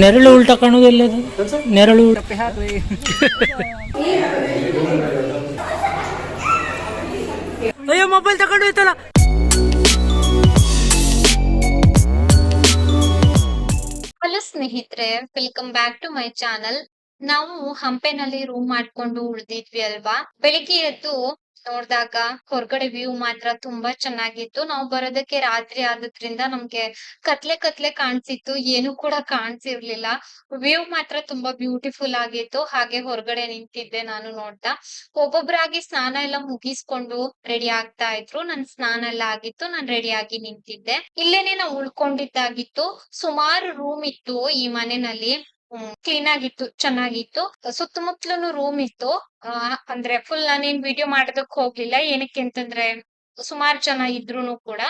ನೆರಳು ಉಲ್ಟಾ ಕಾಣುವುದಿಲ್ಲ ಅದು ನೆರಳು ಅಯ್ಯೋ ಮೊಬೈಲ್ ತಗೊಂಡು ಹೋಯ್ತಲ್ಲ. ಹಲೋ ಸ್ನೇಹಿತರೆ welcome back to my channel ನಾವು ಹಂಪೆನಲ್ಲಿ ರೂಮ್ ಮಾಡ್ಕೊಂಡು ಉಳ್ದಿದ್ವಿ ಅಲ್ವಾ? ಬೆಳಿಗ್ಗೆ ಎದ್ದು ನೋಡ್ದಾಗ ಹೊರಗಡೆ ವ್ಯೂ ಮಾತ್ರ ತುಂಬಾ ಚೆನ್ನಾಗಿತ್ತು. ನಾವು ಬರೋದಕ್ಕೆ ರಾತ್ರಿ ಆದದ್ರಿಂದ ನಮ್ಗೆ ಕತ್ಲೆ ಕತ್ಲೆ ಕಾಣ್ಸಿತ್ತು. ಏನು ಕೂಡ ಕಾಣ್ಸಿರ್ಲಿಲ್ಲ. ವ್ಯೂ ಮಾತ್ರ ತುಂಬಾ ಬ್ಯೂಟಿಫುಲ್ ಆಗಿತ್ತು. ಹಾಗೆ ಹೊರಗಡೆ ನಿಂತಿದ್ದೆ ನಾನು ನೋಡ್ತಾ. ಒಬ್ಬೊಬ್ರಾಗಿ ಸ್ನಾನ ಎಲ್ಲ ಮುಗಿಸ್ಕೊಂಡು ರೆಡಿ ಆಗ್ತಾ ಇದ್ರು. ನನ್ ಸ್ನಾನ ಎಲ್ಲ ಆಗಿತ್ತು. ನಾನ್ ರೆಡಿ ಆಗಿ ನಿಂತಿದ್ದೆ. ಇಲ್ಲೇನೆ ನಾವು ಉಳ್ಕೊಂಡಿದ್ದಾಗಿತ್ತು. ಸುಮಾರು ರೂಮ್ ಇತ್ತು ಈ ಮನೆಯಲ್ಲಿ ಕ್ಲೀನ್ ಆಗಿತ್ತು ಚೆನ್ನಾಗಿತ್ತು. ಸುತ್ತಮುತ್ತಲೂ ರೂಮ್ ಇತ್ತು. ಆ, ಅಂದ್ರೆ ಫುಲ್ ನಾನೇನ್ ವಿಡಿಯೋ ಮಾಡೋದಕ್ ಹೋಗ್ಲಿಲ್ಲ. ಏನಕ್ಕೆ ಅಂತಂದ್ರೆ ಸುಮಾರು ಜನ ಇದ್ರು ಕೂಡ.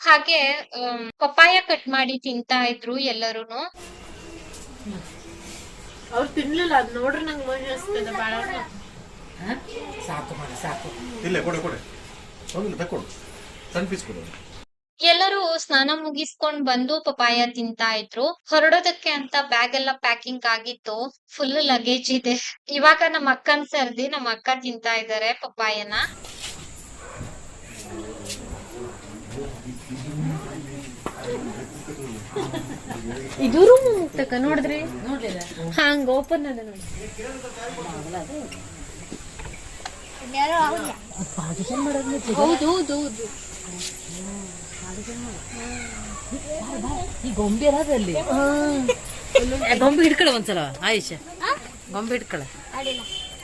ಹಾಗೆ ಪಪ್ಪಾಯ ಕಟ್ ಮಾಡಿ ತಿಂತಾ ಇದ್ರು ಎಲ್ಲರೂನು. ಅವ್ರು ತಿನ್ಲಿಲ್ಲ ಅದ್ ನೋಡ್ರಿ ನಂಗೆ ಮಜಾ ಅನಿಸ್ತದೆ ಬಾಳ. ಸಾಕು ಮಾಡ ಸಾಕು. ಇಲ್ಲ ಕೊಡು ಕೊಡು. ಒಂದು ತಕೊಡು ಸಣ್ಣ ಪೀಸ್ ಕೊಡು. ಎಲ್ಲರೂ ಸ್ನಾನ ಮುಗಿಸ್ಕೊಂಡ್ ಬಂದು ಪಪಾಯ ತಿಂತಾ ಇದ್ರು. ಹೊರಡೋದಕ್ಕೆ ಅಂತ ಬ್ಯಾಗ್ ಎಲ್ಲ ಪ್ಯಾಕಿಂಗ್ ಆಗಿತ್ತು. ಫುಲ್ ಲಗೇಜ್ ಇದೆ. ಇವಾಗ ನಮ್ಮ ಅಕ್ಕನ್ ಸರ್ದಿ ನಮ್ಮ ಅಕ್ಕ ತಿಂತಾ ಇದಾರೆ ಪಪ್ಪಾಯನ. ಇದು ರೂಮ್ ಮುಕ್ತಕ ನೋಡಿದ್ರಿ? ಹಂಗ ಓಪನ್ ಅದ ನೋಡಿ. ಹೌದು ಹೌದು ಹೌದು. ಈ ಗೊಂಬೆ ಇರೋದಲ್ಲಿ ಗೊಂಬೆ ಹಿಡ್ಕೊಳ ಒಂದ್ಸಲ ಆಯುಷ. ಗೊಂಬೆ ಹಿಡ್ಕೊಳ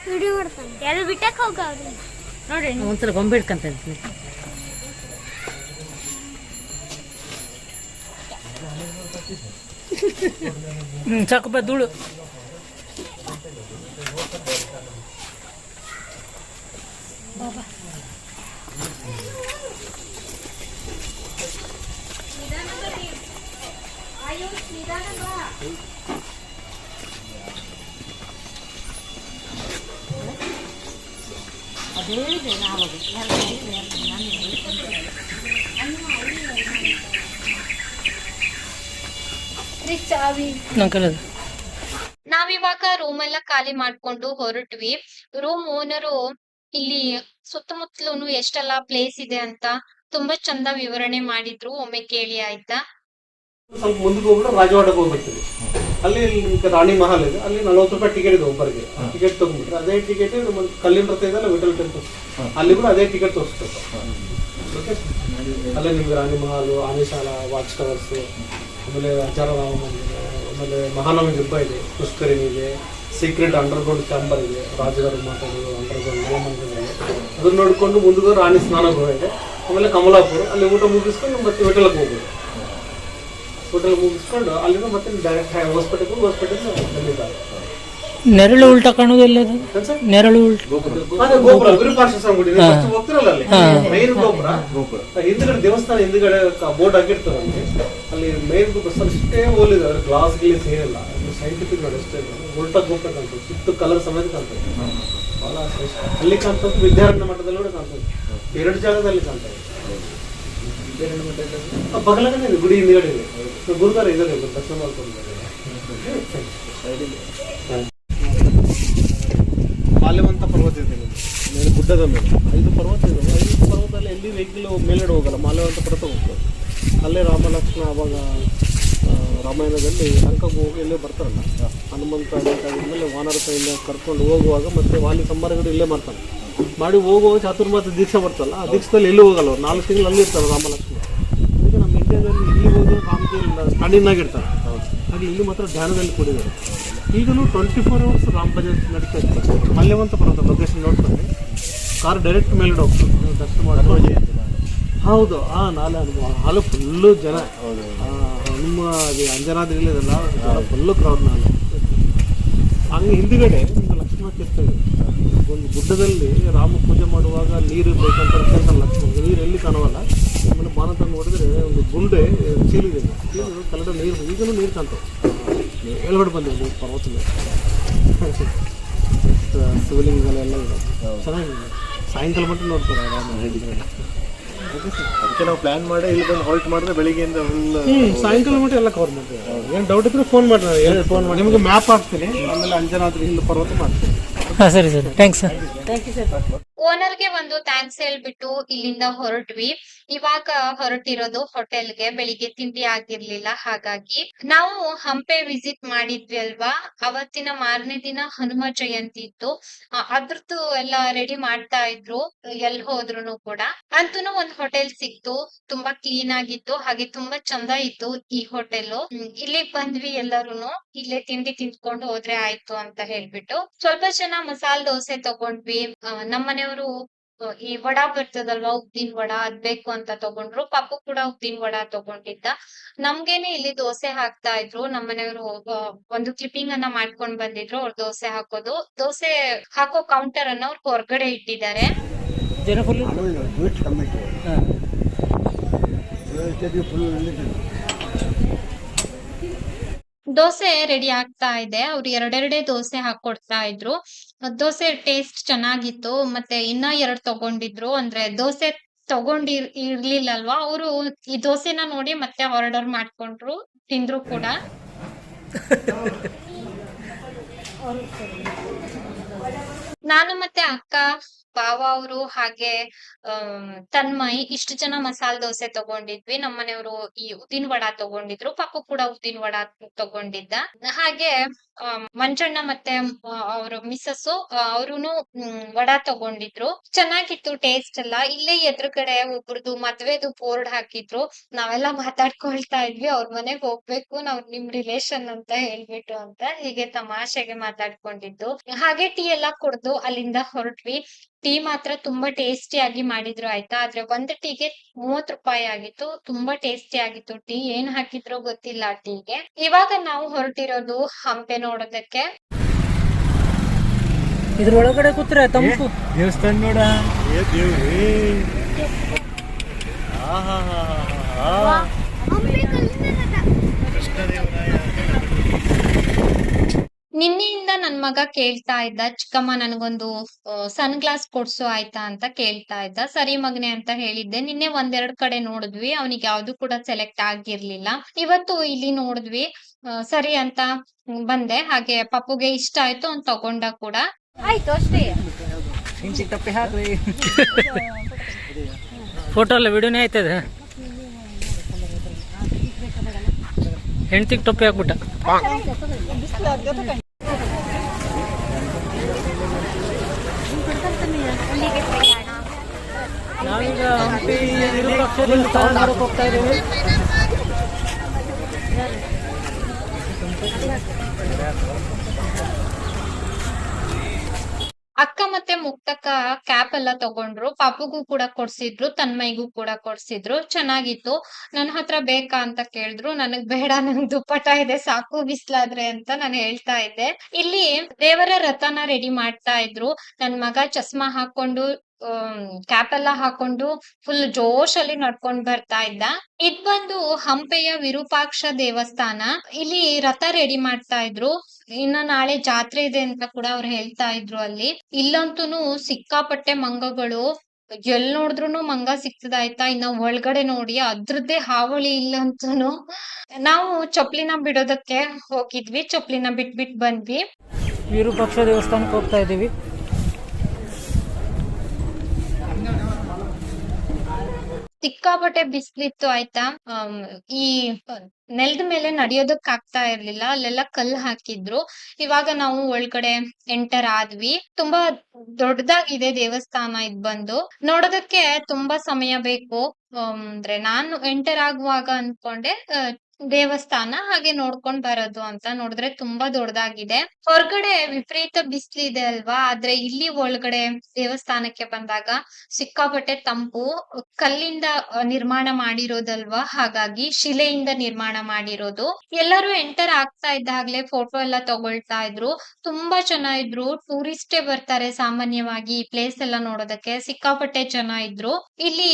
ವಿಡಿಯೋ ಮಾಡ್ತಾನೆ ಯಾರು ಬಿಟ್ಟಕ್ಕೆ ಹೋಗ ಅವ್ರು ನೋಡಿ ಒಂದ್ಸಲ ಗೊಂಬೆ ಹಿಡ್ಕಂತ ಹ್ಮ್ ಸಾಕಪ್ಪ ಧೂಳು. ಅದು ನಾವಿವಾಗ ರೂಮ್ ಎಲ್ಲ ಖಾಲಿ ಮಾಡ್ಕೊಂಡು ಹೊರಟ್ವಿ. ರೂಮ್ ಓನರು ಇಲ್ಲಿ ಸುತ್ತಮುತ್ತಲೂನು ಎಷ್ಟೆಲ್ಲ ಪ್ಲೇಸ್ ಇದೆ ಅಂತ ತುಂಬಾ ಚಂದ ವಿವರಣೆ ಮಾಡಿದ್ರು. ಒಮ್ಮೆ ಕೇಳಿ ಆಯ್ತಾ? ಸ್ವಲ್ಪ ಮುಂದಕ್ಕೆ ಹೋಗ್ಬಿಟ್ಟು ರಾಜವಾಡಕ್ಕೆ ಹೋಗ್ಬಿಡ್ತೀವಿ. ಅಲ್ಲಿ ನಿಮ್ಗೆ ರಾಣಿ ಮಹಲ್ ಇದೆ. ಅಲ್ಲಿ ನಲವತ್ತು ರೂಪಾಯಿ ಟಿಕೆಟ್ ಇದೆ ಒಬ್ಬರಿಗೆ. ಟಿಕೆಟ್ ತಗೊಂಡ್ಬಿಟ್ರೆ. ಅದೇ ಟಿಕೆಟ್ ನಮ್ಮ ಕಲ್ಲಿನ ರಥ ಇದೆಲ್ಲ ವಿಠಲ್ ಟೆಂಪಲ್ ಅಲ್ಲಿ ಕೂಡ ಅದೇ ಟಿಕೆಟ್ ತೋರಿಸ್ಬೇಕು ಓಕೆ ಅಲ್ಲೇ ನಿಮ್ಗೆ ರಾಣಿ ಮಹಲ್ ಆನೆಶಾಲ ವಾಚ್ ಟವರ್ಸ್ ಆಮೇಲೆ ಅಜಾರರಾಮ ಮಂದಿರ ಆಮೇಲೆ ಮಹಾನವಮಿ ದಿಬ್ಬ ಇದೆ ಪುಷ್ಕರಿಣಿ ಇದೆ ಸೀಕ್ರೆಟ್ ಅಂಡರ್ಗ್ರೌಂಡ್ ಚಾಂಬರ್ ಇದೆ. ರಾಜಗಾರ ಮಾತಾಡೋದು ಅಂಡರ್ಗ್ರೌಂಡ್ ಮಹಾಮಂದಿರ ಇದೆ ಅದನ್ನ ನೋಡ್ಕೊಂಡು ಮುಂದೆ ರಾಣಿ ಸ್ನಾನ ಗೃಹ ಇದೆ. ಆಮೇಲೆ ಕಮಲಾಪುರ. ಅಲ್ಲಿ ಊಟ ಮುಗಿಸ್ಕೊಂಡು ಮತ್ತೆ ವಿಠಲಕ್ಕೆ ಹೋಗ್ಬೋದು. ಹೋಟೆಲ್ ಮುಗಿಸ್ಕೊಂಡು ಅಲ್ಲಿಂದ ಮತ್ತೆ ಡೈರೆಕ್ಟ್ ಹಾಸ್ಪಿಟಲ್ ಹಾಸ್ಪಿಟಲ್ ಬಂದಿದ್ದಾರೆ. ನೆರಳು ಉಲ್ಟಾ ಕಾಣುವುದಿಲ್ಲ ಅದು? ನೆರಳು ಉಲ್ಟಾ. ಗೋಪುರ. ವಿರೂಪಾಕ್ಷ ಗುಡಿ. first ಹೋಗ್ತಿರಲ್ಲ ಅಲ್ಲಿ? ಮೇನ್ ಗೋಪುರ. ಹಿಂದ್ಗಡೆ ದೇವಸ್ಥಾನ ಹಿಂದ್ಗಡೆ ಬೋರ್ಡ್ ಹಾಕಿರ್ತಾರೆ ಅಲ್ಲಿ. ಅಲ್ಲಿ ಮೈನ್ ಗೋಪುರ ಅಷ್ಟೇ ಹೋಲಿದೆ ಅದ್ರ ಗ್ಲಾಸ್ ಗ್ಲೀಸ್ ಏನಿಲ್ಲ ಸೈಂಟಿಫಿಕ್ ನೋಡಿ ಅಷ್ಟೇ. ಉಲ್ಟಾ ಗೋಪುರ ಕಾಣ್ತದೆ. ಸುತ್ತು ಕಲರ್ ಸಮೇತ ಕಾಣ್ತದೆ. ಬಹಳ ಶ್ರೇಷ್ಠ. ಅಲ್ಲಿ ಕಾಣ್ತದೆ ವಿದ್ಯಾರಣ್ಯ ಮಠದಲ್ಲಿ ಕೂಡ ಕಾಣ್ತದೆ. ಎರಡು ಜಾಗದಲ್ಲಿ ಕಾಣ್ತದೆ. ಇದೆ ಗುಡಿ ಹಿಂದ್ಗಡೆ ಇದೆ. ಗುರುದಾರ ಇದ್ದಾರೆ ದರ್ಶನ ಮಾಡ್ಕೊಂಡು ಮಾಲ್ಯವಂತ ಪರ್ವತ ಇದೆ ಇಲ್ಲಿ. ಮೇಲೆ ಗುಡ್ಡದ ಮೇಲೆ. ಐದು ಪರ್ವತ ಇದೆ. ಐದು ಪರ್ವತದಲ್ಲಿ ಎಲ್ಲಿ ವೆಹಿಕಲ್ ಮೇಲ್ಗಡೆ ಹೋಗಲ್ಲ ಮಾಲ್ಯವಂತ ಪರ್ವತ ಹೋಗ್ತದೆ ಅಲ್ಲೇ ರಾಮ ಲಕ್ಷ್ಮಣ ಅವಾಗ ರಾಮಾಯಣದಲ್ಲಿ ಲಂಕಕ್ಕೆ ಹೋಗಿ ಇಲ್ಲೇ ಬರ್ತಾರಲ್ಲ ಹನುಮಂತ ಮೇಲೆ ವಾನರ ಕೈಯಿಂದ ಕರ್ಕೊಂಡು ಹೋಗುವಾಗ ಮತ್ತೆ ವಾಲಿ ಸಂಬಾರಗಳು ಇಲ್ಲೇ ಮಾಡ್ತಾನೆ ಮಾಡಿ ಹೋಗುವಾಗ ಚಾತುರ್ಮಾಸ ದೀಕ್ಷೆ ಬರ್ತಲ್ಲ, ಆ ದೀಕ್ಷದಲ್ಲಿ ಎಲ್ಲೂ ಹೋಗಲ್ಲ ನಾಲ್ಕು ತಿಂಗಳು ಅಲ್ಲಿ ಇರ್ತಾರೆ ರಾಮಲಕ್ಷ್ಮಿ ಅದಕ್ಕೆ ನಮ್ಮ ಇಂಡಿಯಾದಲ್ಲಿ ಇಲ್ಲಿ ಹೋಗಿ ರಾಮಕಿ ಸ್ಟ್ಯಾಂಡಿಂಗ್ ಆಗಿರ್ತಾರೆ ಹಾಗೆ ಇಲ್ಲಿ ಮಾತ್ರ ಧ್ಯಾನದಲ್ಲಿ ಕೂಡಿದ್ದಾರೆ. ಈಗಲೂ ಟ್ವೆಂಟಿ ಫೋರ್ ಅವರ್ಸ್ ರಾಮ ಭಜನೆ ನಡೀತಾ ಇತ್ತು ಮಲ್ಯವಂತ ಪರ್ವತ ಲೊಕೇಶನ್ ನೋಡ್ತಾರೆ. ಕಾರ್ ಡೈರೆಕ್ಟ್ ಮೇಲ್ಗಡೆ ಹೋಗ್ತದೆ. ದರ್ಶನ ಮಾಡಿ ಹೌದು, ಆ ನಾಳೆ ಅನುಭವ. ಹಾಲು ಫುಲ್ಲು ಜನ. ನಿಮ್ಮ ಅಂಜನಾದ್ರಿ ಇಲ್ಲದಲ್ಲ ಫುಲ್ಲು ಕ್ರೌಡ್ ನಾಳೆ ಹಂಗೆ ಹಿಂದುಗಡೆ ಲಕ್ಷ್ಮಣ ತೀರ್ಥ ಇದೆ. ಒಂದು ಗುಡ್ಡದಲ್ಲಿ ರಾಮ ಪೂಜೆ ಮಾಡುವಾಗ ನೀರು ಬೇಕಂತ ಕೇಳ್ತಾನೆ ಲಕ್ಷ್ಮಣ ನೀರು ಎಲ್ಲಿ ಕಾಣುವಲ್ಲ? ಆಮೇಲೆ ಬಾಣ ತಂದು ನೋಡಿದ್ರೆ ಒಂದು ಗುಂಡೆ ಚೀಲಿದೆ. ಚೀಲು ಕಲ್ಲಡ ನೀರು ಈಗಲೂ ನೀರು ಕಾಣ್ತವೆ. ಎಳ್ಗಡೆ ಬಂದಿದೆ ನೀವು ಪರ್ವತ ಶಿವಲಿಂಗಗಳೆಲ್ಲ ಇದೆ. ಚೆನ್ನಾಗಿದೆ. ಸಾಯಂಕಾಲ ಮಟ್ಟ ನೋಡ್ತಾರೆ ರಾಮ ಅದಕ್ಕೆ ನಾವು ಪ್ಲಾನ್ ಮಾಡಿ ಇಲ್ಲಿ ಬಂದು ಹಾಲ್ಟ್ ಮಾಡಿದ್ರೆ ಬೆಳಿಗ್ಗೆಯಿಂದ ಫುಲ್ ಸಾಯಂಕಾಲ ಮಟ್ಟ ಎಲ್ಲ ಕವರ್ ಮಾಡ್ತೀವಿ. ಏನು ಡೌಟ್ ಇದ್ರೆ ಫೋನ್ ಮಾಡಿ ಫೋನ್ ಮಾಡಿ. ನಿಮಗೆ ಮ್ಯಾಪ್ ಹಾಕ್ತೀನಿ. ಆಮೇಲೆ ಅಂಜನಾದ್ರಿ ಹಿಲ್ ಪರ್ವತ ಮಾಡ್ತೀನಿ. ಹಾಂ ಸರಿ ಸರಿ ಥ್ಯಾಂಕ್ಸ್ ಸರ್ ಓನರ್ಗೆ ಒಂದು ಥ್ಯಾಂಕ್ಸ್ ಹೇಳ್ಬಿಟ್ಟು ಇಲ್ಲಿಂದ ಹೊರಟ್ವಿ. ಇವಾಗ ಹೊರಟಿರೋದು ಹೋಟೆಲ್ಗೆ, ಬೆಳಿಗ್ಗೆ ತಿಂಡಿ ಆಗಿರ್ಲಿಲ್ಲ, ಹಾಗಾಗಿ. ನಾವು ಹಂಪೆ ವಿಸಿಟ್ ಮಾಡಿದ್ವಿ ಅಲ್ವಾ? ಅವತ್ತಿನ ಮಾರನೇ ದಿನ ಹನುಮ ಜಯಂತಿ ಇತ್ತು. ಅದ್ರದ್ದು ಎಲ್ಲ ರೆಡಿ ಮಾಡ್ತಾ ಇದ್ರು, ಎಲ್ ಹೋದ್ರು ಕೂಡ. ಅಂತೂ ಒಂದ್ ಹೋಟೆಲ್ ಸಿಕ್ತು, ತುಂಬಾ ಕ್ಲೀನ್ ಆಗಿತ್ತು, ಹಾಗೆ ತುಂಬಾ ಚಂದ ಇತ್ತು ಈ ಹೋಟೆಲ್ ಇಲ್ಲಿ ಬಂದ್ವಿ ಎಲ್ಲರೂನು, ಇಲ್ಲೇ ತಿಂಡಿ ತಿಂದ್ಕೊಂಡು ಹೋದ್ರೆ ಆಯ್ತು ಅಂತ ಹೇಳ್ಬಿಟ್ಟು. ಸ್ವಲ್ಪ ಜನ ಮಸಾಲ ದೋಸೆ ತಗೊಂಡ್ವಿ. ನಮ್ಮನೆಯವರು ಆ, ಈ ವಡ ಬರ್ತದಲ್ವಾ ಉದ್ದಿನ ವಡ ಅದ್ ಬೇಕು ಅಂತ ತಗೊಂಡ್ರು ಪಾಪು ಕೂಡ ಉದ್ದಿನ ವಡ ತಗೊಂಡಿದ್ದ. ನಮ್ಗೇನೆ ಇಲ್ಲಿ ದೋಸೆ ಹಾಕ್ತಾ ಇದ್ರು. ನಮ್ಮನೆಯವರು ಒಂದು ಕ್ಲಿಪ್ಪಿಂಗ್ ಅನ್ನ ಮಾಡ್ಕೊಂಡ್ ಬಂದಿದ್ರು ಅವ್ರು ದೋಸೆ ಹಾಕೋದು. ದೋಸೆ ಹಾಕೋ ಕೌಂಟರ್ ಅನ್ನ ಅವ್ರು ಹೊರಗಡೆ ಇಟ್ಟಿದ್ದಾರೆ. ಜನ ಫುಲ್ ಹಾಂ. ದೋಸೆ ರೆಡಿ ಆಗ್ತಾ ಇದೆ. ಅವ್ರು ಎರಡೆರಡೇ ದೋಸೆ ಹಾಕೊಡ್ತಾ ಇದ್ರು. ದೋಸೆ ಟೇಸ್ಟ್ ಚೆನ್ನಾಗಿತ್ತು. ಮತ್ತೆ ಇನ್ನ ಎರಡ್ ತಗೊಂಡಿದ್ರು. ಅಂದ್ರೆ ದೋಸೆ ತಗೊಂಡಿರ್ ಇರ್ಲಿಲ್ಲಲ್ವಾ? ಅವರು ಈ ದೋಸೆನ ನೋಡಿ ಮತ್ತೆ ಆರ್ಡರ್ ಮಾಡ್ಕೊಂಡ್ರು. ತಿಂದ್ರು ಕೂಡ. ನಾನು ಮತ್ತೆ ಅಕ್ಕ ಬಾವ ಅವರು ಹಾಗೆ ತನ್ಮಯಿ ಇಷ್ಟು ಜನ ಮಸಾಲ ದೋಸೆ ತಗೊಂಡಿದ್ವಿ. ನಮ್ಮನೆಯವರು ಈ ಉದ್ದಿನ ವಡಾ ತಗೊಂಡಿದ್ರು. ಪಾಪು ಕೂಡ ಉದ್ದಿನ ವಡಾ ತಗೊಂಡಿದ್ದ. ಹಾಗೆ ಮಂಜಣ್ಣ ಮತ್ತೆ ಅವ್ರ ಮಿಸಸ್ ಅವರುನು ವಡಾ ತಗೊಂಡಿದ್ರು. ಚೆನ್ನಾಗಿತ್ತು ಟೇಸ್ಟ್ ಎಲ್ಲ. ಇಲ್ಲೇ ಎದುರುಗಡೆ ಒಬ್ರದ್ದು ಮದ್ವೆದು ಬೋರ್ಡ್ ಹಾಕಿದ್ರು. ನಾವೆಲ್ಲ ಮಾತಾಡ್ಕೊಳ್ತಾ ಇದ್ವಿ. ಅವ್ರ ಮನೆಗ್ ಹೋಗ್ಬೇಕು. ನಾವ್ ನಿಮ್ ರಿಲೇಶನ್ ಅಂತ ಹೇಳ್ಬಿಟ್ಟು ಅಂತ ಹೀಗೆ ತಮಾಷೆಗೆ ಮಾತಾಡ್ಕೊಂಡಿದ್ದು. ಹಾಗೆ ಟೀ ಎಲ್ಲಾ ಕುಡ್ದು ಅಲ್ಲಿಂದ ಹೊರಟ್ವಿ. ಟೀ ಮಾತ್ರ ತುಂಬಾ ಟೇಸ್ಟಿ ಆಗಿ ಮಾಡಿದ್ರು ಆಯ್ತಾ? ಆದ್ರೆ ಒಂದ್ ಟೀಗೆ ಮೂವತ್ ರೂಪಾಯಿ ಆಗಿತ್ತು. ತುಂಬಾ ಟೇಸ್ಟಿ ಆಗಿತ್ತು ಟೀ. ಏನ್ ಹಾಕಿದ್ರೋ ಗೊತ್ತಿಲ್ಲ ಟೀಗೆ. ಇವಾಗ ನಾವು ಹೊರಟಿರೋದು ಹಂಪೆ ನೋಡೋದಕ್ಕೆ. ಇದ್ರೊಳಗಡೆ ಕೂತ್ರೆ ತಂಪು. ದೇವಸ್ಥಾನ ನೋಡ. ಏ ದೇವ್ರಿ. ಆ ಹಾ ಹಾ ಹಾ ಹಾ ಹಂಪೆ ಕಲ್ಲಿನ ರಥ ಕೃಷ್ಣದೇವರಾಯ ನಿನ್ನೆಯಿಂದ ನನ್ ಮಗ ಕೇಳ್ತಾ ಇದ್ದ ಚಿಕ್ಕಮ್ಮ ನನಗೊಂದು ಸನ್ ಗ್ಲಾಸ್ ಕೊಡ್ಸು ಆಯ್ತಾ ಅಂತ ಕೇಳ್ತಾ ಇದ್ದ. ಸರಿ ಮಗನೆ ಅಂತ ಹೇಳಿದ್ದೆ. ನಿನ್ನೆ ಒಂದೆರಡ್ ಕಡೆ ನೋಡಿದ್ವಿ. ಅವನಿಗೆ ಯಾವ್ದು ಕೂಡ ಸೆಲೆಕ್ಟ್ ಆಗಿರ್ಲಿಲ್ಲ. ಇವತ್ತು ಇಲ್ಲಿ ನೋಡಿದ್ವಿ. ಸರಿ ಅಂತ ಬಂದೆ. ಹಾಗೆ ಪಪ್ಪುಗೆ ಇಷ್ಟ ಆಯ್ತು. ಅವ್ನ್ ತಗೊಂಡ ಕೂಡ. ಆಯ್ತು ಅಷ್ಟೇ. ಫೋಟೋ ಅಲ್ಲ ವಿಡಿಯೋನೇ ಆಯ್ತದೆ. ಹೆಂಡ್ತಿಗೆ ಟೊಪ್ಪಿ ಹಾಕ್ಬಿಟ್ಟ. ನಾವೀಗ ಹಂಪಿ ವಿರೂಪಾಕ್ಷ ದೇವಸ್ಥಾನ ನೋಡಕ್ ಹೋಗ್ತಾ ಇದೀವಿ ಅಕ್ಕ ಮತ್ತೆ ಮುಕ್ತಕ್ಕ ಕ್ಯಾಪ್ ಎಲ್ಲ ತಗೊಂಡ್ರು, ಪಾಪುಗೂ ಕೂಡ ಕೊಡ್ಸಿದ್ರು ತನ್ಮೈಗೂ ಕೂಡ ಕೊಡ್ಸಿದ್ರು, ಚೆನ್ನಾಗಿತ್ತು. ನನ್ನ ಹತ್ರ ಬೇಕಾ ಅಂತ ಕೇಳಿದ್ರು, ನನಗ್ ಬೇಡ, ನಂಗ್ ದುಪ್ಪಟ ಇದೆ, ಸಾಕು ಬಿಸ್ಲಾದ್ರೆ ಅಂತ ನಾನು ಹೇಳ್ತಾ ಇದ್ದೆ. ಇಲ್ಲಿ ದೇವರ ರಥನ ರೆಡಿ ಮಾಡ್ತಾ ಇದ್ರು. ನನ್ ಮಗ ಚಸ್ಮಾ ಹಾಕೊಂಡು ಕ್ಯಾಪ್ ಎಲ್ಲ ಹಾಕೊಂಡು ಫುಲ್ ಜೋಶ್ ಅಲ್ಲಿ ನಡ್ಕೊಂಡ್ ಬರ್ತಾ ಇದ್ದ. ಇದ್ ಬಂದು ಹಂಪೆಯ ವಿರೂಪಾಕ್ಷ ದೇವಸ್ಥಾನ. ಇಲ್ಲಿ ರಥ ರೆಡಿ ಮಾಡ್ತಾ ಇದ್ರು. ಇನ್ನ ನಾಳೆ ಜಾತ್ರೆ ಇದೆ ಅಂತ ಕೂಡ ಅವ್ರು ಹೇಳ್ತಾ ಇದ್ರು ಅಲ್ಲಿ. ಇಲ್ಲಂತೂನು ಸಿಕ್ಕಾಪಟ್ಟೆ ಮಂಗಗಳು. ಎಲ್ ನೋಡಿದ್ರು ಮಂಗ ಸಿಕ್ತದಾಯ್ತಾ? ಇನ್ನ ಒಳಗಡೆ ನೋಡಿ, ಅದ್ರದ್ದೇ ಹಾವಳಿ ಇಲ್ಲಂತೂ ನಾವು ಚಪ್ಲಿನ ಬಿಡೋದಕ್ಕೆ ಹೋಗಿದ್ವಿ. ಚಪ್ಲಿನ ಬಿಟ್ಬಿಟ್ ಬಂದ್ವಿ. ವಿರೂಪಾಕ್ಷ ದೇವಸ್ಥಾನಕ್ಕೆ ಹೋಗ್ತಾ ಇದೀವಿ ಸಿಕ್ಕಾಪಟ್ಟೆ ಬಿಸ್ಲಿತ್ತು ಆಯ್ತಾ? ಈ, ನೆಲದ ಮೇಲೆ ನಡೆಯೋದಕ್ ಆಗ್ತಾ ಇರ್ಲಿಲ್ಲ. ಅಲ್ಲೆಲ್ಲ ಕಲ್ ಹಾಕಿದ್ರು. ಇವಾಗ ನಾವು ಒಳಗಡೆ ಎಂಟರ್ ಆದ್ವಿ. ತುಂಬಾ ದೊಡ್ಡದಾಗಿದೆ ದೇವಸ್ಥಾನ ಇದ್ ಬಂದು. ನೋಡೋದಕ್ಕೆ ತುಂಬಾ ಸಮಯ ಬೇಕು. ಅಂದ್ರೆ ನಾನು ಎಂಟರ್ ಆಗುವಾಗ ಅನ್ಕೊಂಡೆ ದೇವಸ್ಥಾನ ಹಾಗೆ ನೋಡ್ಕೊಂಡ್ ಬರೋದು ಅಂತ ನೋಡಿದ್ರೆ ತುಂಬಾ ದೊಡ್ಡದಾಗಿದೆ. ಹೊರಗಡೆ ವಿಪರೀತ ಬಿಸಿಲಿದೆ ಅಲ್ವಾ? ಆದ್ರೆ ಇಲ್ಲಿ ಒಳಗಡೆ ದೇವಸ್ಥಾನಕ್ಕೆ ಬಂದಾಗ ಸಿಕ್ಕಾಪಟ್ಟೆ ತಂಪು, ಕಲ್ಲಿಂದ ನಿರ್ಮಾಣ ಮಾಡಿರೋದಲ್ವಾ? ಹಾಗಾಗಿ ಶಿಲೆಯಿಂದ ನಿರ್ಮಾಣ ಮಾಡಿರೋದು. ಎಲ್ಲರೂ ಎಂಟರ್ ಆಗ್ತಾ ಇದ್ದಾಗ್ಲೇ ಫೋಟೋ ಎಲ್ಲ ತಗೊಳ್ತಾ ಇದ್ರು. ತುಂಬಾ ಜನ ಇದ್ರು. ಟೂರಿಸ್ಟೇ ಬರ್ತಾರೆ ಸಾಮಾನ್ಯವಾಗಿ ಈ ಪ್ಲೇಸ್ ಎಲ್ಲ ನೋಡೋದಕ್ಕೆ. ಸಿಕ್ಕಾಪಟ್ಟೆ ಜನ ಇದ್ರು. ಇಲ್ಲಿ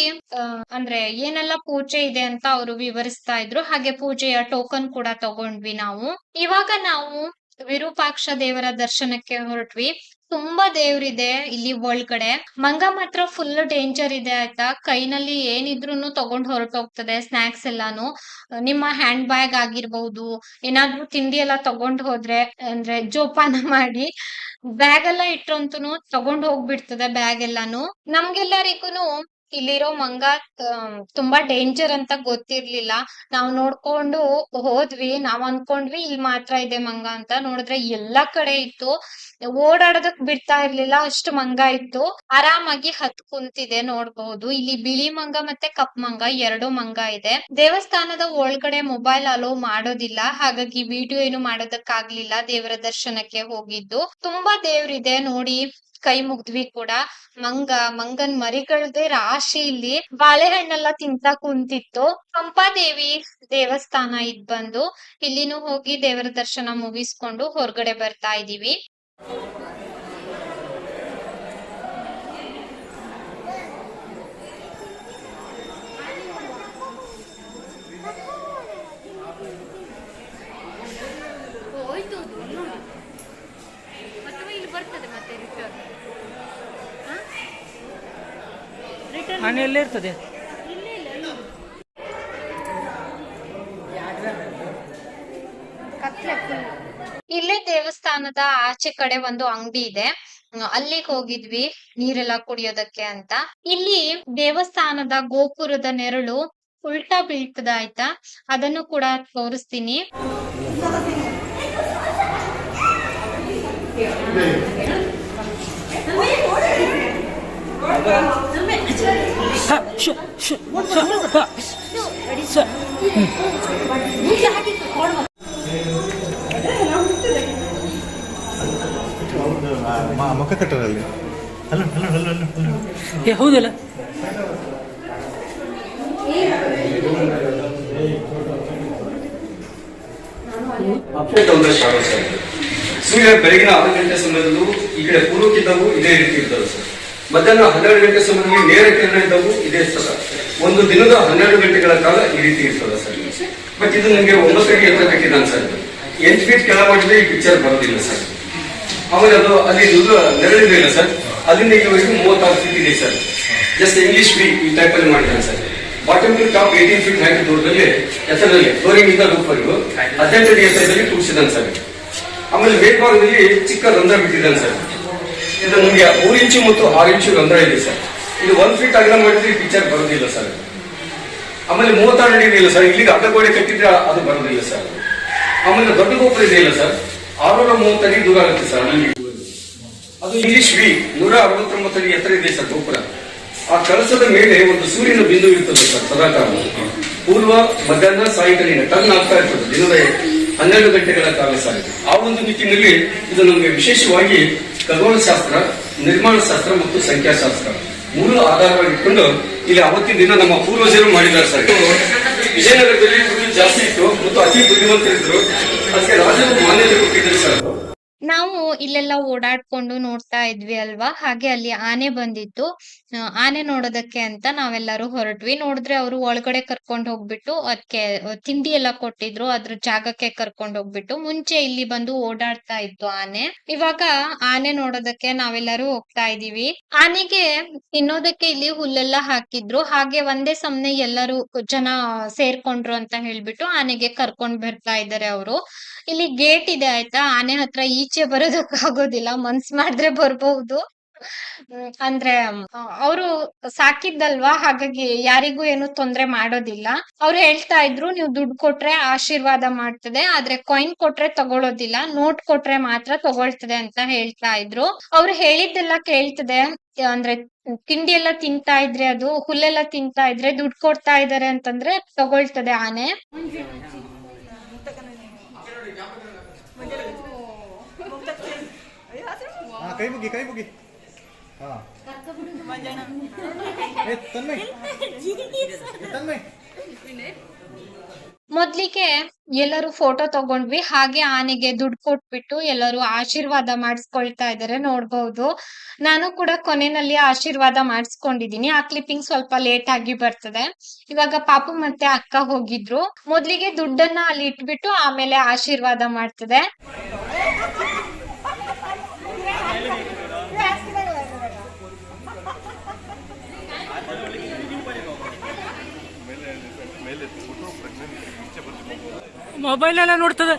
ಅಂದ್ರೆ ಏನೆಲ್ಲ ಪೂಜೆ ಇದೆ ಅಂತ ಅವರು ವಿವರಿಸ್ತಾ ಇದ್ರು. ಹಾಗೆ ಪೂಜೆಯ ಟೋಕನ್ ಕೂಡ ತಗೊಂಡ್ವಿ ನಾವು. ಇವಾಗ ನಾವು ವಿರೂಪಾಕ್ಷ ದೇವರ ದರ್ಶನಕ್ಕೆ ಹೊರಟ್ವಿ. ತುಂಬಾ ದೇವ್ರಿದೆ ಇಲ್ಲಿ ಒಳಗಡೆ ಮಂಗ ಮಾತ್ರ ಫುಲ್ ಡೇಂಜರ್ ಇದೆ ಆಯ್ತಾ? ಕೈನಲ್ಲಿ ಏನಿದ್ರು ತಗೊಂಡ್ ಹೊರಟೋಗ್ತದೆ ಸ್ನಾಕ್ಸ್ ಎಲ್ಲಾನು. ನಿಮ್ಮ ಹ್ಯಾಂಡ್ ಬ್ಯಾಗ್ ಆಗಿರ್ಬಹುದು ಏನಾದ್ರೂ ತಿಂಡಿ ಎಲ್ಲ ತಗೊಂಡ್ ಹೋದ್ರೆ, ಅಂದ್ರೆ ಜೋಪಾನ ಮಾಡಿ ಬ್ಯಾಗ್ ಎಲ್ಲ ಇಟ್ರಂತೂ ತಗೊಂಡ್ ಹೋಗ್ಬಿಡ್ತದೆ ಬ್ಯಾಗ್ ಎಲ್ಲಾನು. ನಮ್ಗೆಲ್ಲರಿಗೂನು ಇಲ್ಲಿರೋ ಮಂಗ ತುಂಬಾ ಡೇಂಜರ್ ಅಂತ ಗೊತ್ತಿರ್ಲಿಲ್ಲ. ನಾವ್ ನೋಡ್ಕೊಂಡು ಹೋದ್ವಿ, ನಾವ್ ಅನ್ಕೊಂಡ್ವಿ ಇಲ್ಲಿ ಮಾತ್ರ ಇದೆ ಮಂಗ ಅಂತ ನೋಡಿದ್ರೆ ಎಲ್ಲಾ ಕಡೆ ಇತ್ತು. ಓಡಾಡೋದಕ್ ಬಿಡ್ತಾ ಇರ್ಲಿಲ್ಲ, ಅಷ್ಟು ಮಂಗ ಇತ್ತು. ಆರಾಮಾಗಿ ಹತ್ ಕುಂತಿದೆ ನೋಡ್ಬಹುದು ಇಲ್ಲಿ ಬಿಳಿ ಮಂಗ ಮತ್ತೆ ಕಪ್ ಮಂಗ, ಎರಡು ಮಂಗ ಇದೆ. ದೇವಸ್ಥಾನದ ಒಳಗಡೆ ಮೊಬೈಲ್ ಅಲೋ ಮಾಡೋದಿಲ್ಲ, ಹಾಗಾಗಿ ವಿಡಿಯೋ ಏನು ಮಾಡೋದಕ್ಕಾಗ್ಲಿಲ್ಲ ದೇವರ ದರ್ಶನಕ್ಕೆ ಹೋಗಿದ್ದು. ತುಂಬಾ ದೇವ್ರಿದೆ ನೋಡಿ. ಕೈ ಮುಗ್ದ್ವಿ ಕೂಡ. ಮಂಗ, ಮಂಗನ್ ಮರಿಗಳದೇ ರಾಶಿ ಇಲ್ಲಿ ಬಾಳೆಹಣ್ಣೆಲ್ಲ ತಿಂತಾ ಕುಂತಿತ್ತು. ಪಂಪಾದೇವಿ ದೇವಸ್ಥಾನ ಇದ್ ಬಂದು ಇಲ್ಲಿನೂ ಹೋಗಿ ದೇವರ ದರ್ಶನ ಮುಗಿಸ್ಕೊಂಡು ಹೊರಗಡೆ ಬರ್ತಾ ಇದೀವಿ ಹೋಯ್ತು ಅದು ನೋಡಿ ಅಥವಾ ಇಲ್ಲಿ ಬರ್ತದೆ ಮತ್ತೆ ರಿಟರ್ನ್ ರಿಟರ್ನ್ ಆನೆ ಎಲ್ಲೇ ಇರ್ತದೆ ಇಲ್ಲೇ ದೇವಸ್ಥಾನದ ಆಚೆ ಕಡೆ ಒಂದು ಅಂಗಡಿ ಇದೆ ಅಲ್ಲಿಗೆ ಹೋಗಿದ್ವಿ ನೀರೆಲ್ಲ ಕುಡಿಯೋದಕ್ಕೆ ಅಂತ ಇಲ್ಲಿ ದೇವಸ್ಥಾನದ ಗೋಪುರದ ನೆರಳು ಉಲ್ಟಾ ಬೀಳ್ತದ ಆಯ್ತಾ ಅದನ್ನು ಕೂಡ ತೋರಿಸ್ತೀನಿ ಶು, ಶು, ಶ, ಹ, ಸ. ಮಕ್ಕ ಕಟ್ಟರಲ್ಲಿ ಅಲ್ಲ ಅಲ್ಲ ಅಲ್ಲ ಹಲೋ ಹಲೋ. ಏ ಹೌದಲ್ಲ? ಅಪ್ಡೇಟ್ ಅಂದ್ರೆ ಸರ್. ಸೂರ್ಯ ಬೆಳಗಿನ ಆರು ಗಂಟೆ ಸಮಯದಲ್ಲೂ ಈ ಕಡೆ ಪೂರ್ವಕ್ಕಿದ್ದವು ಇದೇ ರೀತಿ ಇದ್ದವು ಸರ್. ಮಧ್ಯಾಹ್ನ ಹನ್ನೆರಡು ಗಂಟೆ ಸಮಯದಲ್ಲಿ ನೇರ ಕಿರಣ ಇದ್ದವು. ಇದೇ ಸರ್ ಒಂದು ದಿನದ ಹನ್ನೆರಡು ಗಂಟೆಗಳ ಕಾಲ ಈ ರೀತಿ ಇರ್ತದೆ ಸರ್. ಬಟ್ ಇದು ನನಗೆ ಒಂಬತ್ತರಿಗೆ ಎತ್ತಬೇಕಿದ್ದಾನೆ ಸರ್. ಎಂಟು ಫೀಟ್ ಕೆಳ ಮಾಡಿದ್ರೆ ಈ ಪಿಕ್ಚರ್ ಬರೋದಿಲ್ಲ ಸರ್. ಆಮೇಲೆ ಅದು ಅಲ್ಲಿ ಇಲ್ಲ ಸರ್. ಅಲ್ಲಿಂದ ಇಲ್ಲಿವರೆಗೂ ಮೂವತ್ತಾರು ಫೀಟ್ ಇದೆ ಸರ್. ಜಸ್ಟ್ ಇಂಗ್ಲಿಷ್ ಫೀಟ್ ಈ ಟೈಪ್ ಅಲ್ಲಿ ಮಾಡಿದ್ದಾನೆ sir. Bottom to top eighteen feet ಹಾಕಿ ದೂರದಲ್ಲಿ ಎತ್ತರದಲ್ಲಿ ಫ್ಲೋರಿಂಗ್ ಇಂದ ರೂಪರಿಗೂ ಹದಿನೆಂಟು ಅಡಿ ಎತ್ತರದಲ್ಲಿ ಕೂಡಿಸಿದ್ದಾನೆ ಸರ್. ಆಮೇಲೆ ಮೇಲ್ಭಾಗದಲ್ಲಿ ಚಿಕ್ಕ ರಂಧ್ರ ಬಿಟ್ಟಿದ್ದಾನೆ ಸರ್. ಇದು ನಿಮಗೆ ಮೂರು ಇಂಚು ಮತ್ತು ಆರು ಇಂಚು ರಂಧ್ರ ಇದೆ ಸರ್. ಇದು ಒನ್ ಫೀಟ್ ಅಗಲ ಮಾಡಿದ್ರೆ ಈ ಪಿಕ್ಚರ್ ಬರೋದಿಲ್ಲ ಸರ್. ಆಮೇಲೆ ಮೂವತ್ತಾರು ಅಡಿ ಇಲ್ಲ ಸರ್. ಇಲ್ಲಿಗೆ ಅಡ್ಡ ಗೋಡೆ ಕಟ್ಟಿದ್ರೆ ಅದು ಬರೋದಿಲ್ಲ ಸರ್. ಆಮೇಲೆ ದೊಡ್ಡ ಗೋಪುರ ಇದೆಯಲ್ಲ ಸರ್. ಆರ್ನೂರ ಮೂವತ್ತಡಿ ದೂರ ಆಗುತ್ತೆ ಸರ್ ಅದು ಇಂಗ್ಲಿಷ್ ವಿ ನೂರ ಅರವತ್ತೊಂಬತ್ತು ಅಡಿ ಎತ್ತರ ಇದೆ ಸರ್ ಗೋಪುರ. ಆ ಕಳಸದ ಮೇಲೆ ಒಂದು ಸೂರ್ಯನ ಬಿಂದು ಇರ್ತದೆ ಸರ್ ಸದಾಕಾಲ. ಪೂರ್ವ, ಮಧ್ಯಾಹ್ನ, ಸಾಯಂಕಾಲಿನ ಟರ್ನ್ ಆಗ್ತಾ ಇರ್ತದೆ ದಿನದ ಹನ್ನೆರಡು ಗಂಟೆಗಳ ಕಾಲ ಸರ್ ಆ ಒಂದು ನಿಟ್ಟಿನಲ್ಲಿ ಇದು ನಮಗೆ ವಿಶೇಷವಾಗಿ ಖಗೋಳಶಾಸ್ತ್ರ ನಿರ್ಮಾಣ ಶಾಸ್ತ್ರ ಮತ್ತು ಸಂಖ್ಯಾಶಾಸ್ತ್ರ. ಮೂರು ಆಧಾರವಾಗಿಟ್ಕೊಂಡು ಇಲ್ಲಿ ಅವತ್ತಿನ ದಿನ ನಮ್ಮ ಪೂರ್ವಜರು ಮಾಡಿದ್ದಾರೆ ಸರ್. ವಿಜಯನಗರದಲ್ಲಿ ದುಡ್ಡು ಜಾಸ್ತಿ ಇತ್ತು ಮತ್ತು ಅತಿ ಬುದ್ಧಿವಂತರಿದ್ರು. ಅದಕ್ಕೆ ರಾಜರು ಮಾನ್ಯತೆ ಕೊಟ್ಟಿದ್ರು ಸರ್. ನಾವು ಇಲ್ಲೆಲ್ಲ ಓಡಾಡ್ಕೊಂಡು ನೋಡ್ತಾ ಇದ್ವಿ ಅಲ್ವಾ? ಹಾಗೆ ಅಲ್ಲಿ ಆನೆ ಬಂದಿತ್ತು. ಆನೆ ನೋಡೋದಕ್ಕೆ ಅಂತ ನಾವೆಲ್ಲರೂ ಹೊರಟ್ವಿ. ನೋಡಿದ್ರೆ ಅವರು ಒಳಗಡೆ ಕರ್ಕೊಂಡು ಹೋಗ್ಬಿಟ್ಟು ಅದಕ್ಕೆ ತಿಂಡಿ ಎಲ್ಲ ಕೊಟ್ಟಿದ್ರು. ಅದ್ರ ಜಾಗಕ್ಕೆ ಕರ್ಕೊಂಡು ಹೋಗ್ಬಿಟ್ಟು ಮುಂಚೆ ಇಲ್ಲಿ ಬಂದು ಓಡಾಡ್ತಾ ಇತ್ತು ಆನೆ. ಇವಾಗ ಆನೆ ನೋಡೋದಕ್ಕೆ ನಾವೆಲ್ಲರೂ ಹೋಗ್ತಾ ಇದೀವಿ. ಆನೆಗೆ ತಿನ್ನೋದಕ್ಕೆ ಇಲ್ಲಿ ಹುಲ್ಲೆಲ್ಲ ಹಾಕಿದ್ರು. ಹಾಗೆ ಒಂದೇ ಸಮನೆ ಎಲ್ಲರೂ ಜನ ಸೇರ್ಕೊಂಡ್ರು ಅಂತ ಹೇಳ್ಬಿಟ್ಟು ಆನೆಗೆ ಕರ್ಕೊಂಡ್ ಬರ್ತಾ ಇದ್ದಾರೆ ಅವರು. ಇಲ್ಲಿ ಗೇಟ್ ಇದೆ ಆಯ್ತಾ? ಆನೆ ಹತ್ರ ಈಚೆ ಬರೋದಕ್ಕಾಗೋದಿಲ್ಲ. ಮನ್ಸ್ ಮಾಡಿದ್ರೆ ಬರ್ಬಹುದು ಅಂದ್ರೆ ಅವರು ಸಾಕಿದ್ದಲ್ವಾ ಹಾಗಾಗಿ ಯಾರಿಗೂ ಏನು ತೊಂದ್ರೆ ಮಾಡೋದಿಲ್ಲ ಅವ್ರು ಹೇಳ್ತಾ ಇದ್ರು ನೀವು ದುಡ್ಡು ಕೊಟ್ರೆ ಆಶೀರ್ವಾದ ಮಾಡ್ತದೆ ಆದ್ರೆ ಕಾಯಿನ್ ಕೊಟ್ರೆ ತಗೊಳೋದಿಲ್ಲ ನೋಟ್ ಕೊಟ್ರೆ ಮಾತ್ರ ತಗೊಳ್ತದೆ ಅಂತ ಹೇಳ್ತಾ ಇದ್ರು ಅವ್ರು ಹೇಳಿದ್ದೆಲ್ಲ ಕೇಳ್ತದೆ ಅಂದ್ರೆ ತಿಂಡಿ ಎಲ್ಲ ತಿಂತಾ ಇದ್ರೆ ಅದು ಹುಲ್ಲೆಲ್ಲ ತಿಂತಾ ಇದ್ರೆ ದುಡ್ಡು ಕೊಡ್ತಾ ಇದಾರೆ ಅಂತಂದ್ರೆ ತಗೊಳ್ತದೆ ಆನೆ ಕೈ ಮುಗಿ ಕೈ ಮುಗಿ ಹಾ ಏ ತನ್ಮಯ್ ಏ, ತನ್ಮಯ್ ಮೊದ್ಲಿಗೆ ಎಲ್ಲರೂ ಫೋಟೋ ತಗೊಂಡ್ವಿ. ಹಾಗೆ ಆನೆಗೆ ದುಡ್ಡು ಕೊಟ್ಬಿಟ್ಟು ಎಲ್ಲರೂ ಆಶೀರ್ವಾದ ಮಾಡಿಸ್ಕೊಳ್ತಾ ಇದಾರೆ. ನೋಡ್ಬಹುದು ನಾನು ಕೂಡ ಕೊನೆಯಲ್ಲಿ ಆಶೀರ್ವಾದ ಮಾಡಿಸ್ಕೊಂಡಿದೀನಿ. ಆ ಕ್ಲಿಪ್ಪಿಂಗ್ ಸ್ವಲ್ಪ ಲೇಟ್ ಆಗಿ ಬರ್ತದೆ. ಇವಾಗ ಪಾಪು ಮತ್ತೆ ಅಕ್ಕ ಹೋಗಿದ್ರು. ಮೊದ್ಲಿಗೆ ದುಡ್ಡನ್ನ ಅಲ್ಲಿ ಇಟ್ಬಿಟ್ಟು ಆಮೇಲೆ ಆಶೀರ್ವಾದ ಮಾಡ್ತದೆ. ಮೊಬೈಲ್ ಎಲ್ಲ ನೋಡ್ತದೆ.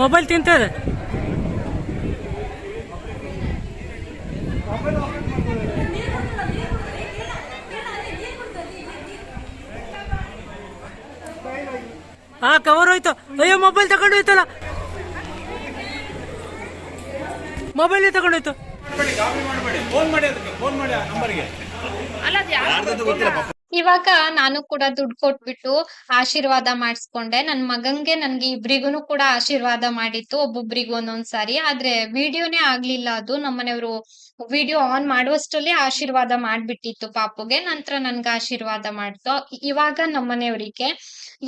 ಮೊಬೈಲ್ ತಿಂತದೆ ಹಾ ಕವರ್ ಹೋಯ್ತು. ಅಯ್ಯೋ ಮೊಬೈಲ್ ತಗೊಂಡು ಹೋಯ್ತಲ್ಲ. ಮೊಬೈಲ್ ತಗೊಂಡೋಯ್ತು ಇವಾಗ ನಾನು ಕೂಡ ದುಡ್ಡು ಕೊಟ್ಬಿಟ್ಟು ಆಶೀರ್ವಾದ ಮಾಡಿಸ್ಕೊಂಡೆ. ನನ್ ಮಗಂಗೆ ನನ್ಗೆ ಇಬ್ರಿಗೂನು ಕೂಡ ಆಶೀರ್ವಾದ ಮಾಡಿತ್ತು ಒಬ್ಬೊಬ್ರಿಗೂ ಒಂದೊಂದ್ ಸಾರಿ. ಆದ್ರೆ ವಿಡಿಯೋನೇ ಆಗ್ಲಿಲ್ಲ ಅದು. ನಮ್ಮನೆಯವರು ವಿಡಿಯೋ ಆನ್ ಮಾಡುವಷ್ಟರಲ್ಲಿ ಆಶೀರ್ವಾದ ಮಾಡ್ಬಿಟ್ಟಿತ್ತು ಪಾಪುಗೆ. ನಂತರ ನನ್ಗೆ ಆಶೀರ್ವಾದ ಮಾಡ್ತು. ಇವಾಗ ನಮ್ಮನೆಯವರಿಗೆ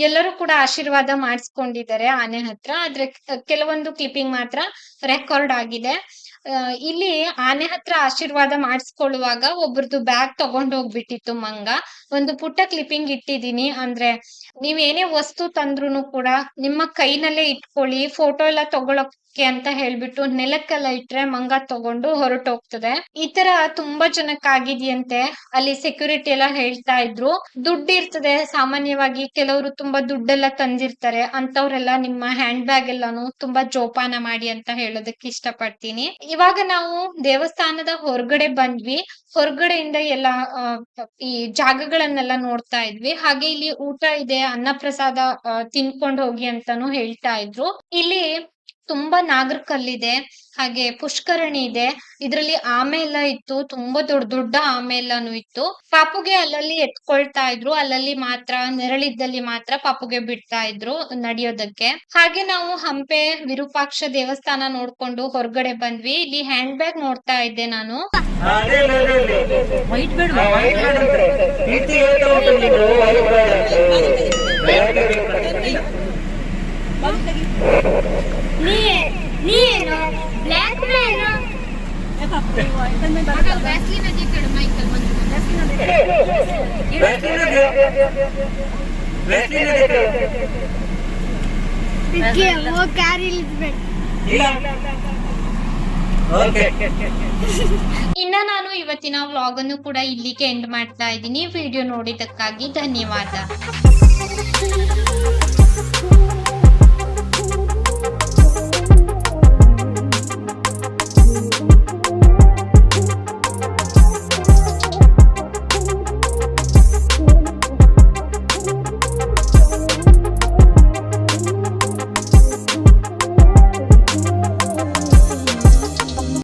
ಎಲ್ಲರೂ ಕೂಡ ಆಶೀರ್ವಾದ ಮಾಡಿಸ್ಕೊಂಡಿದ್ದಾರೆ ಆನೆ ಹತ್ರ. ಆದ್ರೆ ಕೆಲವೊಂದು ಕ್ಲಿಪ್ಪಿಂಗ್ ಮಾತ್ರ ರೆಕಾರ್ಡ್ ಆಗಿದೆ. ಇಲ್ಲಿ ಆನೆ ಹತ್ರ ಆಶೀರ್ವಾದ ಮಾಡಿಸ್ಕೊಳ್ಳುವಾಗ ಒಬ್ರದ್ದು ಬ್ಯಾಗ್ ತಗೊಂಡ್ ಹೋಗ್ಬಿಟ್ಟಿತ್ತು ಮಂಗ. ಒಂದು ಪುಟ್ಟ ಕ್ಲಿಪ್ಪಿಂಗ್ ಇಟ್ಟಿದೀನಿ ಅಂದ್ರೆ ನೀವ್ ಏನೇ ವಸ್ತು ತಂದ್ರು ಕೂಡ ನಿಮ್ಮ ಕೈನಲ್ಲೇ ಇಟ್ಕೊಳ್ಳಿ ಫೋಟೋ ಎಲ್ಲ ತಗೊಳಕ್ಕೆ ಅಂತ ಹೇಳ್ಬಿಟ್ಟು ನೆಲಕ್ಕೆಲ್ಲ ಇಟ್ರೆ ಮಂಗ ತಗೊಂಡು ಹೊರಟೋಗ್ತದೆ. ಈ ತರ ತುಂಬಾ ಜನಕ್ಕೆ ಆಗಿದೆಯಂತೆ ಅಲ್ಲಿ ಸೆಕ್ಯೂರಿಟಿ ಎಲ್ಲ ಹೇಳ್ತಾ ಇದ್ರು. ದುಡ್ಡು ಇರ್ತದೆ. ಸಾಮಾನ್ಯವಾಗಿ ಕೆಲವರು ತುಂಬಾ ದುಡ್ಡೆಲ್ಲ ತಂದಿರ್ತಾರೆ. ಅಂತವ್ರೆಲ್ಲ ನಿಮ್ಮ ಹ್ಯಾಂಡ್ ಬ್ಯಾಗ್ ಎಲ್ಲಾನು ತುಂಬಾ ಜೋಪಾನ ಮಾಡಿ ಅಂತ ಹೇಳೋದಕ್ಕೆ ಇಷ್ಟಪಡ್ತೀನಿ. ಇವಾಗ ನಾವು ದೇವಸ್ಥಾನದ ಹೊರಗಡೆ ಬಂದ್ವಿ. ಹೊರಗಡೆಯಿಂದ ಎಲ್ಲ ಈ ಜಾಗಗಳನ್ನೆಲ್ಲ ನೋಡ್ತಾ ಇದ್ವಿ. ಹಾಗೆ ಇಲ್ಲಿ ಊಟ ಇದೆ. ಅನ್ನಪ್ರಸಾದ ಪ್ರಸಾದ ತಿನ್ಕೊಂಡು ಹೋಗಿ ಅಂತಾನು ಹೇಳ್ತಾ ಇದ್ರು. ಇಲ್ಲಿ ತುಂಬಾ ನಾಗರ ಕಲ್ಲಿದೆ ಹಾಗೆ ಪುಷ್ಕರಣಿ ಇದೆ. ಇದ್ರಲ್ಲಿ ಆಮೆ ಎಲ್ಲ ಇತ್ತು ತುಂಬಾ ದೊಡ್ಡ ದೊಡ್ಡ ಆಮೆ ಎಲ್ಲಾನು ಇತ್ತು. ಪಾಪುಗೆ ಅಲ್ಲಲ್ಲಿ ಎತ್ಕೊಳ್ತಾ ಇದ್ರು ಅಲ್ಲಲ್ಲಿ ಮಾತ್ರ ನೆರಳಿದ್ದಲ್ಲಿ ಮಾತ್ರ ಪಾಪುಗೆ ಬಿಡ್ತಾ ಇದ್ರು ನಡೆಯೋದಕ್ಕೆ. ಹಾಗೆ ನಾವು ಹಂಪೆ ವಿರೂಪಾಕ್ಷ ದೇವಸ್ಥಾನ ನೋಡ್ಕೊಂಡು ಹೊರಗಡೆ ಬಂದ್ವಿ. ಇಲ್ಲಿ ಹ್ಯಾಂಡ್ ಬ್ಯಾಗ್ ನೋಡ್ತಾ ಇದ್ದೆ. ನಾನು ವೈಟ್ ಬೇಡ ನೀ ನೀ ಏನು? ಬ್ಲ್ಯಾಕ್ ಮ್ಯಾನ್ ಇನ್ನ ನಾನು ಇವತ್ತಿನ ವ್ಲಾಗ್ ಅನ್ನು ಕೂಡ ಇಲ್ಲಿಗೆ ಎಂಡ್ ಮಾಡ್ತಾ ಇದ್ದೀನಿ. ವಿಡಿಯೋ ನೋಡಿದ್ದಕ್ಕಾಗಿ ಧನ್ಯವಾದ.